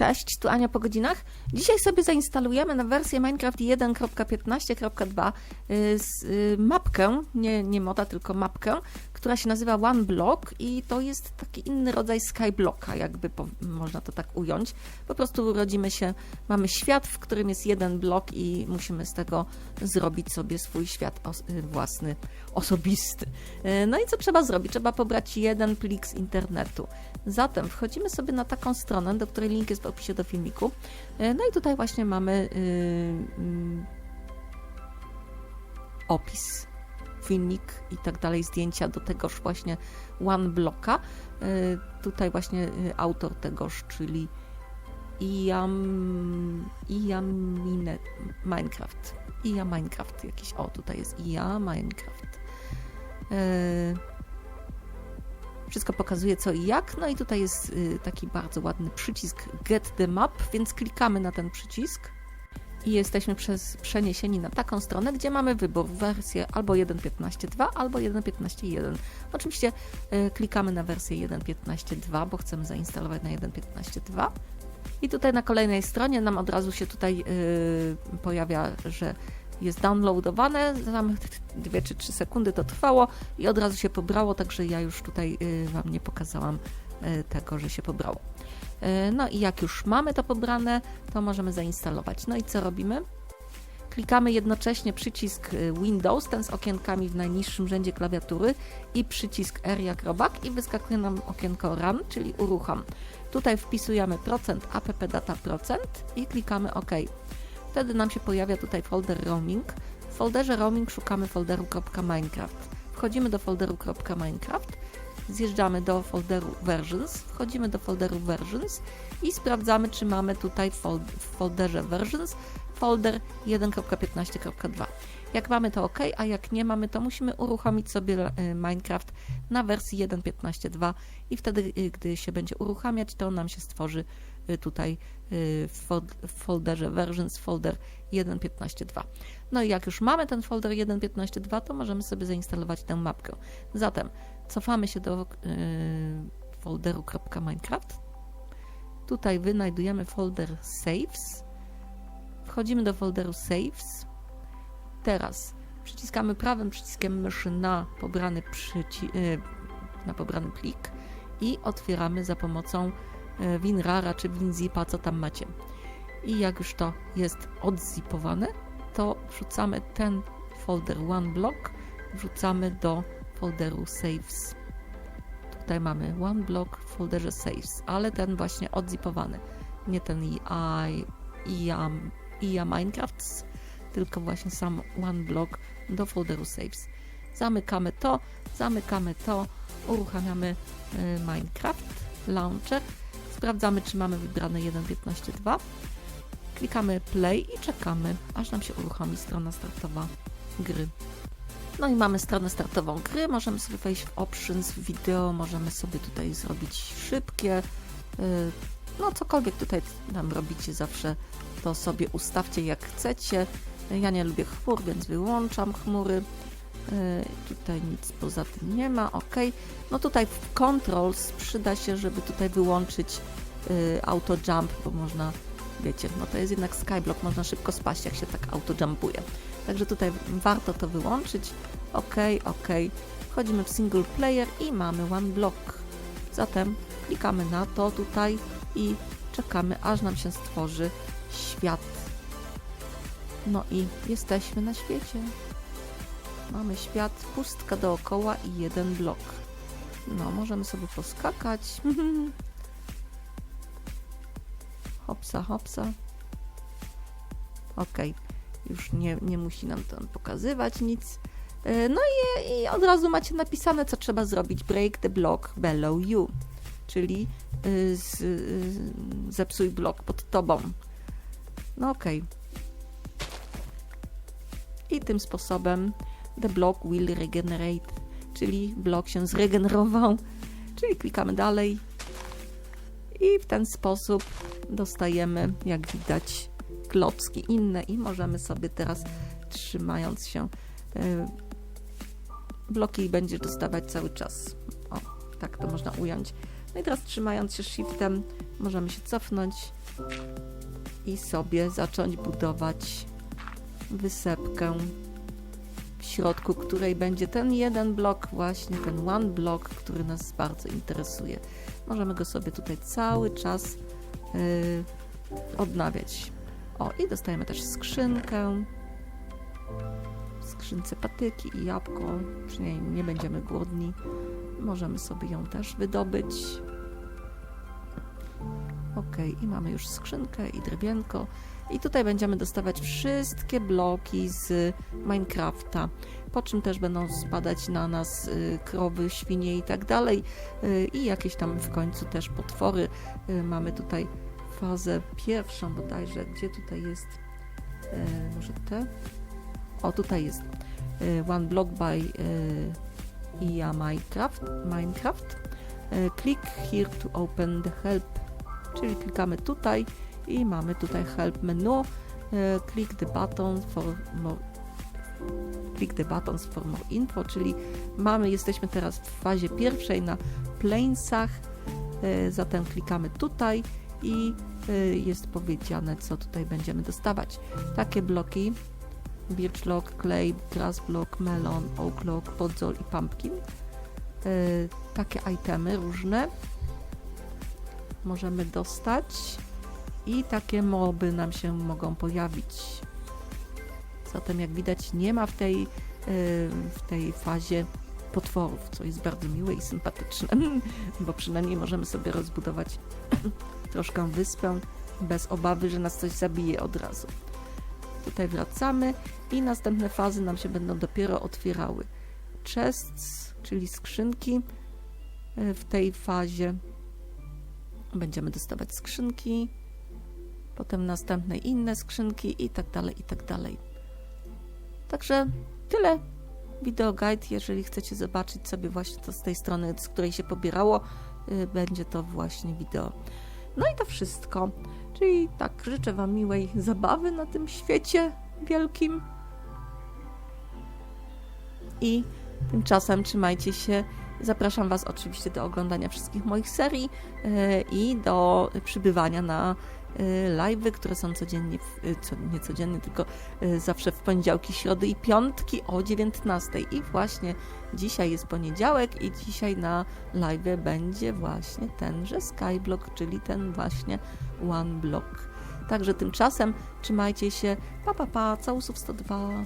Cześć, tu Ania po godzinach. Dzisiaj sobie zainstalujemy na wersję Minecraft 1.15.2 y, y, mapkę, nie, nie moda, tylko mapkę, która się nazywa One Block i to jest taki inny rodzaj Skyblocka, jakby po, można to tak ująć. Po prostu urodzimy się, mamy świat, w którym jest jeden blok i musimy z tego zrobić sobie swój świat os- y, własny, osobisty. Y, No i co trzeba zrobić? Trzeba pobrać jeden plik z internetu. Zatem wchodzimy sobie na taką stronę, do której link jest w opisie do filmiku. E, No i tutaj właśnie mamy yy, mm, opis, filmik i tak dalej, zdjęcia do tegoż właśnie one bloka. E, Tutaj właśnie y, autor tegoż, czyli Iam, Iamine Minecraft. Ia Minecraft jakiś, o tutaj jest Ia Minecraft. E, wszystko pokazuje co i jak. No i tutaj jest y, taki bardzo ładny przycisk Get the Map, więc klikamy na ten przycisk i jesteśmy przez, przeniesieni na taką stronę, gdzie mamy wybór wersję albo 1.15.2 albo 1.15.1. Oczywiście y, klikamy na wersję 1.15.2, bo chcemy zainstalować na 1.15.2. I tutaj na kolejnej stronie nam od razu się tutaj y, pojawia, że jest downloadowane, tam 2 czy 3 sekundy to trwało i od razu się pobrało, także ja już tutaj y, Wam nie pokazałam tego, że się pobrało. Y, No i jak już mamy to pobrane, to możemy zainstalować. No i co robimy? Klikamy jednocześnie przycisk y, Windows, ten z okienkami w najniższym rzędzie klawiatury i przycisk R jak robak i wyskakuje nam okienko Run, czyli uruchom. Tutaj wpisujemy procent appdata procent i klikamy OK. Wtedy nam się pojawia tutaj folder roaming. W folderze roaming szukamy folderu .minecraft. Wchodzimy do folderu .minecraft, zjeżdżamy do folderu versions, wchodzimy do folderu versions i sprawdzamy, czy mamy tutaj w fol- w folderze versions folder 1.15.2. Jak mamy to OK, a jak nie mamy, to musimy uruchomić sobie y, Minecraft na wersji 1.15.2 i wtedy, y, gdy się będzie uruchamiać, to nam się stworzy y, tutaj w folderze versions folder 1.15.2. No i jak już mamy ten folder 1.15.2, to możemy sobie zainstalować tę mapkę. Zatem cofamy się do y, folderu .minecraft. Tutaj wynajdujemy folder saves. Wchodzimy do folderu saves. Teraz przyciskamy prawym przyciskiem myszy na pobrany, przyci- y, na pobrany plik i otwieramy za pomocą y, WinRara czy WinZipa, co tam macie. I jak już to jest odzipowane, to wrzucamy ten folder OneBlock, wrzucamy do folderu Saves. Tutaj mamy OneBlock w folderze Saves, ale ten właśnie odzipowany. Nie ten IA, IA, IA Minecraft, tylko właśnie sam OneBlock do folderu Saves. Zamykamy to, zamykamy to, uruchamiamy y, Minecraft Launcher, sprawdzamy czy mamy wybrane 1.15.2 klikamy play i czekamy, aż nam się uruchomi strona startowa gry. No i mamy stronę startową gry, możemy sobie wejść w options, w wideo, możemy sobie tutaj zrobić szybkie, yy, no cokolwiek tutaj nam robicie zawsze, to sobie ustawcie jak chcecie. Ja nie lubię chmur, więc wyłączam chmury. Yy, Tutaj nic poza tym nie ma, ok. No tutaj w controls przyda się, żeby tutaj wyłączyć yy, auto jump, bo można wiecie, no to jest jednak skyblock, można szybko spaść, jak się tak auto jumpuje. Także tutaj warto to wyłączyć. OK, OK. Wchodzimy w single player i mamy one block. Zatem klikamy na to tutaj i czekamy, aż nam się stworzy świat. No i jesteśmy na świecie. Mamy świat, pustka dookoła i jeden blok. No, możemy sobie poskakać. hopsa, hopsa. Ok, już nie, nie musi nam tam pokazywać nic. E, No i, i od razu macie napisane, co trzeba zrobić. Break the block below you, czyli y, z, y, zepsuj blok pod tobą. No okej. I tym sposobem the block will regenerate, czyli blok się zregenerował. Czyli klikamy dalej. I w ten sposób dostajemy, jak widać, klocki inne i możemy sobie teraz, trzymając się, y, bloki będziesz dostawać cały czas. O, tak to można ująć. No i teraz trzymając się shiftem możemy się cofnąć i sobie zacząć budować wysepkę w środku której będzie ten jeden blok, właśnie ten one block, który nas bardzo interesuje. Możemy go sobie tutaj cały czas odnawiać. O, i dostajemy też skrzynkę. W skrzynce patyki i jabłko, przynajmniej nie będziemy głodni. Możemy sobie ją też wydobyć. Ok, i mamy już skrzynkę i drewienko. I tutaj będziemy dostawać wszystkie bloki z Minecrafta, po czym też będą spadać na nas y, krowy, świnie i tak dalej. Y, I jakieś tam w końcu też potwory. Y, Mamy tutaj fazę pierwszą bodajże, gdzie tutaj jest, może te? O, tutaj jest One Block by IA Minecraft. Minecraft. Click here to open the help, czyli klikamy tutaj i mamy tutaj help menu. Click the button for more click the buttons for more info, czyli mamy, jesteśmy teraz w fazie pierwszej na planesach, e, zatem klikamy tutaj i e, jest powiedziane, co tutaj będziemy dostawać. Takie bloki Birch Log, Clay, Grass Block, Melon, Oak Log, Podzol i Pumpkin. E, Takie itemy różne możemy dostać i takie moby nam się mogą pojawić. Zatem jak widać nie ma w tej, yy, w tej fazie potworów, co jest bardzo miłe i sympatyczne, bo przynajmniej możemy sobie rozbudować troszkę wyspę bez obawy, że nas coś zabije od razu. Tutaj wracamy i następne fazy nam się będą dopiero otwierały. Chests, czyli skrzynki yy, w tej fazie będziemy dostawać skrzynki, potem następne inne skrzynki i tak dalej, i tak dalej. Także tyle wideo guide, jeżeli chcecie zobaczyć sobie właśnie to z tej strony, z której się pobierało, y, będzie to właśnie wideo. No i to wszystko. Czyli tak, życzę Wam miłej zabawy na tym świecie wielkim. I tymczasem trzymajcie się. Zapraszam Was oczywiście do oglądania wszystkich moich serii y, i do przybywania na live'y, które są codziennie, y, co, nie codziennie, tylko y, zawsze w poniedziałki, środy i piątki o 19. I właśnie dzisiaj jest poniedziałek i dzisiaj na live będzie właśnie tenże Skyblock, czyli ten właśnie One Block. Także tymczasem trzymajcie się. Pa, pa, pa, całusów 102.